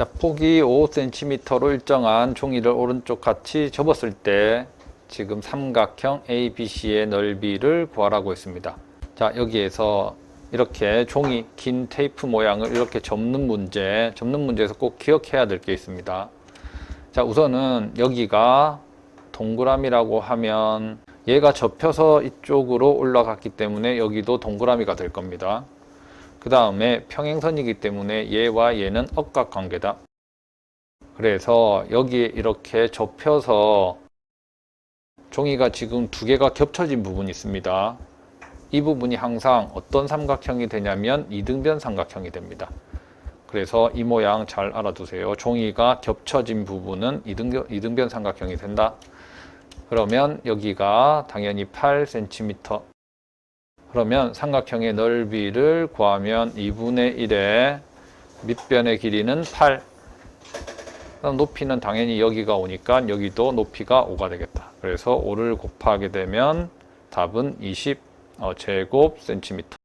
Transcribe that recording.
자, 폭이 5cm로 일정한 종이를 오른쪽 같이 접었을 때 지금 삼각형 ABC의 넓이를 구하라고 했습니다. 자, 여기에서 이렇게 종이 긴 테이프 모양을 이렇게 접는 문제, 접는 문제에서 꼭 기억해야 될 게 있습니다. 자, 우선은 여기가 동그라미라고 하면 얘가 접혀서 이쪽으로 올라갔기 때문에 여기도 동그라미가 될 겁니다. 그 다음에 평행선이기 때문에 얘와 얘는 억각 관계다. 그래서 여기에 이렇게 접혀서 종이가 지금 두 개가 겹쳐진 부분이 있습니다. 이 부분이 항상 어떤 삼각형이 되냐면 이등변 삼각형이 됩니다. 그래서 이 모양 잘 알아두세요. 종이가 겹쳐진 부분은 이등변, 이등변 삼각형이 된다. 그러면 여기가 당연히 8cm. 그러면 삼각형의 넓이를 구하면 2분의 1의 밑변의 길이는 8. 그다음 높이는 당연히 여기가 오니까 여기도 높이가 5가 되겠다. 그래서 5를 곱하게 되면 답은 20 어, 제곱 센티미터.